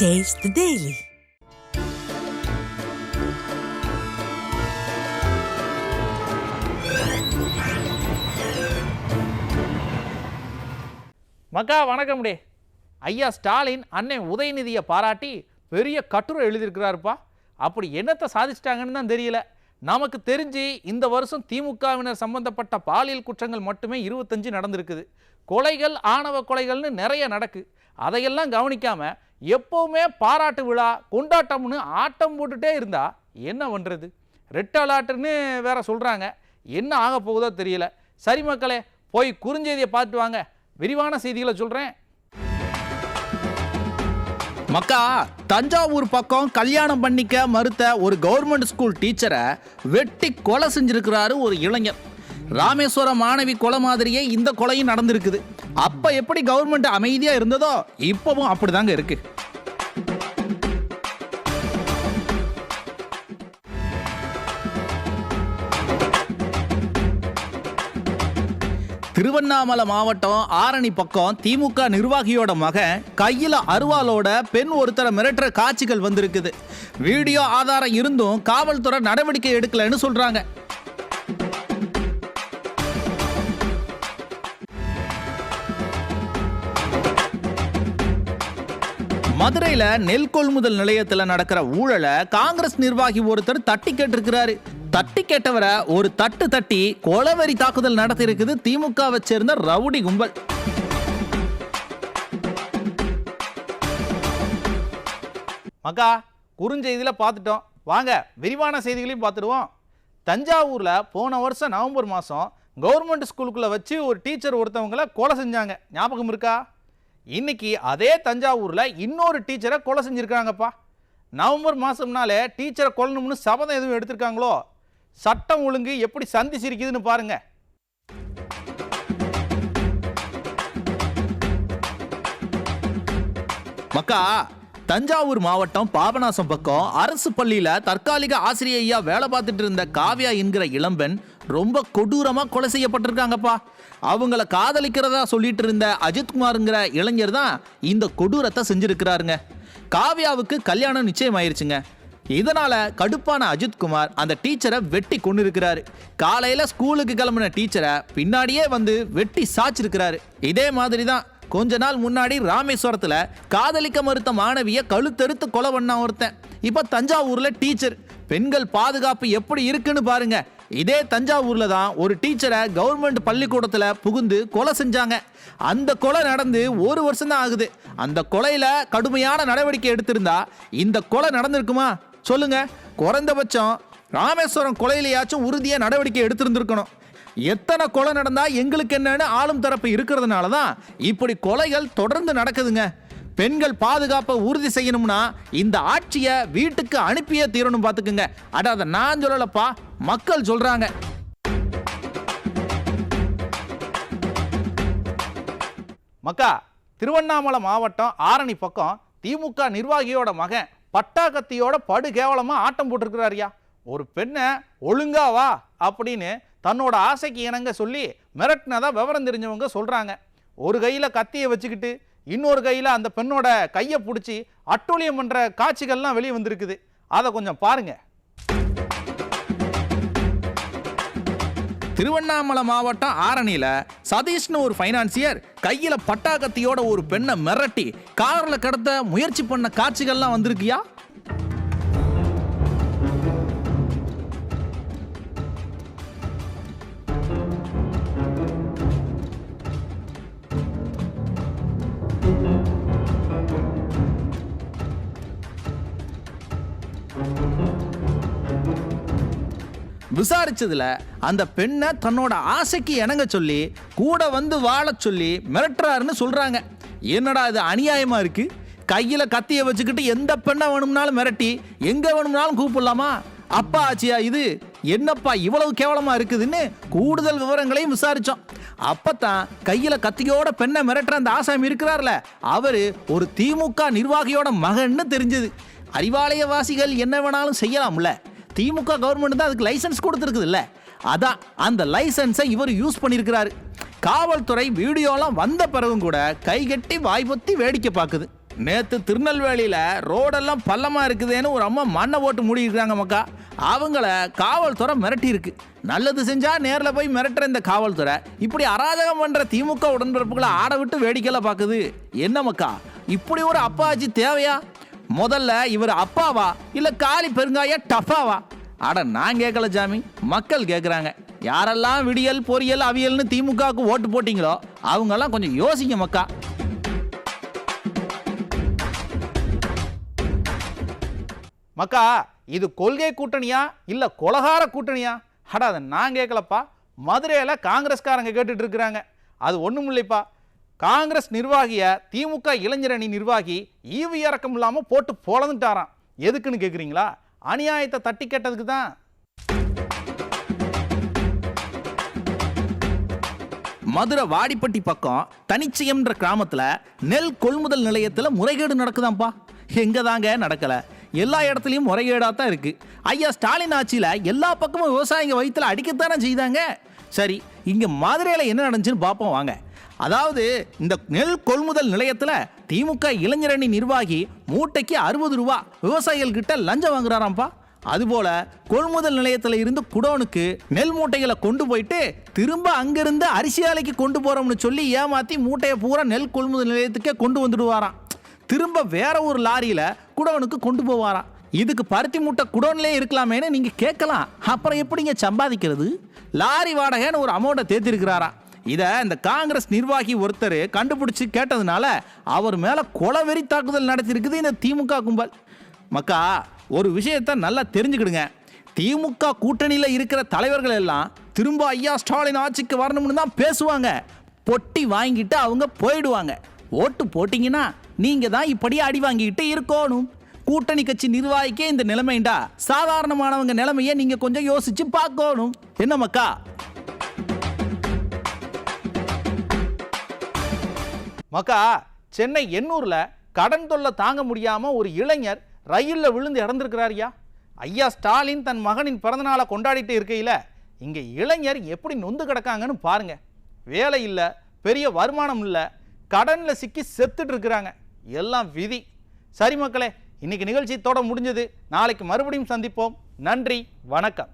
Taste the Daily. மக்கா வணக்கம் டே. ஐயா ஸ்டாலின் அண்ணன் உதயநிதியை பாராட்டி பெரிய கட்டுரை எழுதியிருக்கிறாருப்பா. அப்படி என்னத்தை சாதிச்சிட்டாங்கன்னு தான் தெரியல. நமக்கு தெரிஞ்சு இந்த வருஷம் திமுகவினர் சம்பந்தப்பட்ட பாலியல் குற்றங்கள் மட்டுமே இருபத்தஞ்சு நடந்திருக்குது. கொலைகள் ஆணவ கொலைகள்னு நிறைய நடக்கு. அதையெல்லாம் கவனிக்காம எப்போவுமே பாராட்டு விழா கொண்டாட்டம்னு ஆட்டம் போட்டுட்டே இருந்தா என்ன பண்ணுறது ரெட் அலாட்டுன்னு வேற சொல்கிறாங்க என்ன ஆக போகுதோ தெரியல. சரி மக்களே போய் குறுஞ்செய்தியை பார்த்துட்டு வாங்க. விரிவான செய்திகளை சொல்கிறேன் மக்கா தஞ்சாவூர் பக்கம் கல்யாணம் பண்ணிக்க மறுத்த ஒரு கவர்மெண்ட் ஸ்கூல் டீச்சரை வெட்டி கொலை செஞ்சிருக்கிறாரு ஒரு இளைஞர். ராமேஸ்வரம் மாணவி கொலை மாதிரியே இந்த கொலையும் நடந்திருக்குது. அப்போ எப்படி கவர்மெண்ட் அமைதியாக இருந்ததோ இப்போவும் அப்படிதாங்க இருக்குது திருவண்ணாமலை மாவட்டம் ஆரணி பக்கம் திமுக நிர்வாகியோட மகன் கையில அருவாளோட பெண் ஒருத்தரை மிரட்டுற காட்சிகள் வந்திருக்குது. வீடியோ ஆதாரம் இருந்தும் காவல்துறை நடவடிக்கை எடுக்கலைன்னு சொல்றாங்க. மதுரையில் நெல் கொள்முதல் நிலையத்தில் நடக்கிற ஊழலை காங்கிரஸ் நிர்வாகி ஒருத்தர் தட்டி கேட்டிருக்கிறாரு. தட்டி கேட்டவரை ஒரு தட்டு தட்டி கொலவெறி தாக்குதல் நடத்தி இருக்குது திமுகவை சேர்ந்த ரவுடி கும்பல். மக்கா குறுஞ்செய்தியில் பார்த்துட்டோம். வாங்க விரிவான செய்திகளையும் பார்த்துடுவோம். தஞ்சாவூரில் போன வருஷம் நவம்பர் மாதம் கவர்மெண்ட் ஸ்கூலுக்குள்ளே வச்சு ஒரு டீச்சர் ஒருத்தவங்கள கொலை செஞ்சாங்க. ஞாபகம் இருக்கா? இன்னைக்கு அதே தஞ்சாவூரில் இன்னொரு டீச்சரை கொலை செஞ்சுருக்காங்கப்பா நவம்பர் மாதம்னாலே டீச்சரை கொல்லணும்னு சபதம் எதுவும் எடுத்திருக்காங்களோ? சட்டம் ஒழுங்கு எப்படி சந்தி சிரிக்குதுன்னு பாருங்க. மக்கா தஞ்சாவூர் மாவட்டம் பாபநாசம் பக்கம் அரசு பள்ளியில தற்காலிக ஆசிரியையா வேலை பார்த்துட்டு இருந்த காவ்யா என்கிற இளம்பெண் ரொம்ப கொடூரமா கொலை செய்யப்பட்டிருக்காங்கப்பா. அவங்கள காதலிக்கிறதா சொல்லிட்டு இருந்த அஜித்குமாருங்கிற இளைஞர் தான் இந்த கொடூரத்தை செஞ்சிருக்கிறாருங்க. காவ்யாவுக்கு கல்யாணம் நிச்சயம் ஆயிருச்சுங்க இதனால கடுப்பான அஜித்குமார் அந்த டீச்சரை வெட்டி கொண்டு இருக்கிறாரு காலையில ஸ்கூலுக்கு கிளம்புன டீச்சரை பின்னாடியே வந்து வெட்டி சாச்சிருக்கிறாரு. இதே மாதிரி தான் கொஞ்ச நாள் முன்னாடி ராமேஸ்வரத்துல காதலிக்க மறுத்த மாணவிய கழுத்தெடுத்து கொலை பண்ண ஒருத்தன். இப்ப தஞ்சாவூர்ல டீச்சர். பெண்கள் பாதுகாப்பு எப்படி இருக்குன்னு பாருங்க. இதே தஞ்சாவூர்ல தான் ஒரு டீச்சரை கவர்மெண்ட் பள்ளிக்கூடத்துல புகுந்து கொலை செஞ்சாங்க. அந்த கொலை நடந்து ஒரு வருஷம் தான் ஆகுது. அந்த கொலையில கடுமையான நடவடிக்கை எடுத்திருந்தா இந்த கொலை நடந்திருக்குமா? சொல்லுங்க. குறைந்தபட்சம் ராமேஸ்வரம் கொலையிலையாச்சும் உறுதியாக நடவடிக்கை எடுத்திருந்திருக்கணும். எத்தனை கொலை நடந்தா எங்களுக்கு என்னன்னு ஆளும் தரப்பு இருக்கிறதுனால தான் இப்படி கொலைகள் தொடர்ந்து நடக்குதுங்க. பெண்கள் பாதுகாப்பை உறுதி செய்யணும்னா இந்த ஆட்சியை வீட்டுக்கு அனுப்பியே தீரணும் பார்த்துக்குங்க அட அதை நான் சொல்லலப்பா. மக்கள் சொல்றாங்க. மக்கா திருவண்ணாமலை மாவட்டம் ஆரணி பக்கம் திமுக நிர்வாகியோட மகன் பட்டாக்கத்தியோட படு கேவலமாக ஆட்டம் போட்டிருக்கிறாரியா. ஒரு பெண்ணை ஒழுங்கா வா அப்படின்னு தன்னோட ஆசைக்கு இணங்க சொல்லி மிரட்டினதா விவரம் தெரிஞ்சவங்க சொல்கிறாங்க ஒரு கையில் கத்தியை வச்சுக்கிட்டு இன்னொரு கையில் அந்த பெண்ணோட கையை பிடிச்சி அட்டூழியம் பண்ணுற காட்சிகள்லாம் வெளியே வந்திருக்குது. அதை கொஞ்சம் பாருங்கள் திருவண்ணாமலை மாவட்டம் ஆரணியில சதீஷ்னு ஒரு ஃபைனான்சியர் கையில பட்டாக்கத்தியோட ஒரு பெண்ணை மிரட்டி கார்ல கடத்த முயற்சி பண்ண காட்சிகள்லாம் வந்திருக்கியா? விசாரிச்சதுல அந்த பெண்ணை தன்னோட ஆசைக்கு இணங்க சொல்லி கூட வந்து வாழ சொல்லி மிரட்டுறாருன்னு சொல்றாங்க. என்னடா இது அநியாயமா இருக்கு? கையில கத்திய வச்சுக்கிட்டு எந்த பெண்ணை வேணும்னாலும் மிரட்டி எங்க வேணும்னாலும் கூப்பிடலாமா? அப்பா ஆச்சியா இது? என்னப்பா இவ்வளவு கேவலமா இருக்குதுன்னு கூடுதல் விவரங்களையும் விசாரிச்சோம். அப்பத்தான் கையில கத்தியோட பெண்ணை மிரட்டுற அந்த ஆசாமி இருக்கிறார்ல அவரு ஒரு திமுக நிர்வாகியோட மகன்னு தெரிஞ்சது. அறிவாலய வாசிகள் என்ன வேணாலும் செய்யலாம்ல. திமுக கவர்மெண்ட் தான் அதுக்கு லைசன்ஸ் கொடுத்துருக்குதுல்ல? அதான் அந்த லைசன்ஸை இவர் யூஸ் பண்ணியிருக்கிறாரு. காவல்துறை வீடியோலாம் வந்த பிறகும் கூட கைகட்டி வாய்ப்பொத்தி வேடிக்கை பார்க்குது. நேற்று திருநெல்வேலியில் ரோடெல்லாம் பள்ளமாக இருக்குதுன்னு ஒரு அம்மா மண்ணை போட்டு மூடியிருக்காங்க மக்கா. அவங்கள காவல்துறை மிரட்டியிருக்கு. நல்லது செஞ்சால் நேரில் போய் மிரட்டுற இந்த காவல்துறை. இப்படி அராஜகம் பண்ணுற திமுக உடன்பிறப்புகளை ஆட விட்டு வேடிக்கையில் பார்க்குது. என்ன மக்கா? இப்படி ஒரு அப்பாச்சி தேவையா? முதல்ல இவர் அப்பாவா? இல்ல காலி பெருங்காய டஃபாவா அட நான் கேட்கல ஜாமி. மக்கள் கேட்குறாங்க யாரெல்லாம் விடியல் பொறியல் அவியல்னு திமுகவுக்கு ஓட்டு போட்டிங்களோ அவங்கெல்லாம் கொஞ்சம் யோசிங்க மக்கா. மக்கா இது கொள்கை கூட்டணியா? இல்ல கொலகார கூட்டணியா? அட அதை நான் கேட்கலப்பா மதுரையில் காங்கிரஸ்காரங்க கேட்டுட்டு இருக்கிறாங்க. அது ஒண்ணும் இல்லைப்பா காங்கிரஸ் நிர்வாகிய திமுக இளைஞரணி நிர்வாகி ஈவு இறக்கம் இல்லாமல் போட்டு பொழந்துட்டாராம். எதுக்குன்னு கேட்குறீங்களா அநியாயத்தை தட்டி கேட்டதுக்கு தான். மதுரை வாடிப்பட்டி பக்கம் தனிச்சயம்ன்ற கிராமத்தில் நெல் கொள்முதல் நிலையத்தில் முறைகேடு நடக்குதாம்ப்பா எங்கே தாங்க நடக்கலை? எல்லா இடத்துலையும் முறைகேடாக தான் இருக்கு. ஐயா ஸ்டாலின் ஆட்சியில் எல்லா பக்கமும் விவசாயிங்க வயிற்றில் அடிக்கத்தானே செய்தாங்க. சரி இங்கே மதுரையில் என்ன நடந்துச்சுன்னு பார்ப்போம் வாங்க. அதாவது இந்த நெல் கொள்முதல் நிலையத்துல திமுக இளைஞரணி நிர்வாகி மூட்டைக்கு அறுபது ரூபா விவசாயிகள் கிட்ட லஞ்சம் வாங்குறாராம்ப்பா. அதுபோல கொள்முதல் நிலையத்தில் இருந்து குடோனுக்கு நெல் மூட்டைகளை கொண்டு போயிட்டு திரும்ப அங்கிருந்து அரிசி ஆலைக்கு கொண்டு போறோம்னு சொல்லி ஏமாத்தி மூட்டையை பூரா நெல் கொள்முதல் நிலையத்துக்கே கொண்டு வந்துடுவாராம். திரும்ப வேற ஒரு லாரியில குடோனுக்கு கொண்டு போவாராம். இதுக்கு பருத்தி மூட்டை குடோன்லேயே இருக்கலாமேன்னு நீங்க கேட்கலாம். அப்புறம் எப்படிங்க சம்பாதிக்கிறது? லாரி வாடகைன்னு ஒரு அமௌண்ட்டை தேர்த்திருக்கிறாரா இதை இந்த காங்கிரஸ் நிர்வாகி ஒருத்தர் கண்டுபிடிச்சு கேட்டதுனால அவர் மேலே கொலவெறி தாக்குதல் நடத்தியிருக்குது இந்த திமுக கும்பல். மக்கா ஒரு விஷயத்த நல்லா தெரிஞ்சுக்கிடுங்க. திமுக கூட்டணியில் இருக்கிற தலைவர்கள் எல்லாம் திரும்ப ஐயா ஸ்டாலின் ஆட்சிக்கு வரணும்னு தான் பேசுவாங்க. பொட்டி வாங்கிட்டு அவங்க போயிடுவாங்க. ஓட்டு போட்டிங்கன்னா நீங்கள் தான் இப்படியே அடி வாங்கிக்கிட்டு இருக்கணும். கூட்டணி கட்சி நிர்வாகிக்கே இந்த நிலைமைண்டா. சாதாரணமானவங்க நிலைமையை நீங்கள் கொஞ்சம் யோசிச்சு பார்க்கணும். என்ன மக்கா? மக்கா சென்னை எண்ணூரில் கடன் தொல்லை தாங்க முடியாமல் ஒரு இளைஞர் ரயிலில் விழுந்து இறந்துருக்கிறாரியா? ஐயா ஸ்டாலின் தன் மகனின் பிறந்தநாளை கொண்டாடிட்டு இருக்கையில் இங்கே இளைஞர் எப்படி நொந்து கிடக்காங்கன்னு பாருங்க. வேலை இல்லை பெரிய வருமானம் இல்லை கடனில் சிக்கி செத்துட்டு இருக்கிறாங்க. எல்லாம் விதி. சரி மக்களே இன்னைக்கு நிகழ்ச்சி தொட முடிஞ்சது. நாளைக்கு மறுபடியும் சந்திப்போம். நன்றி வணக்கம்.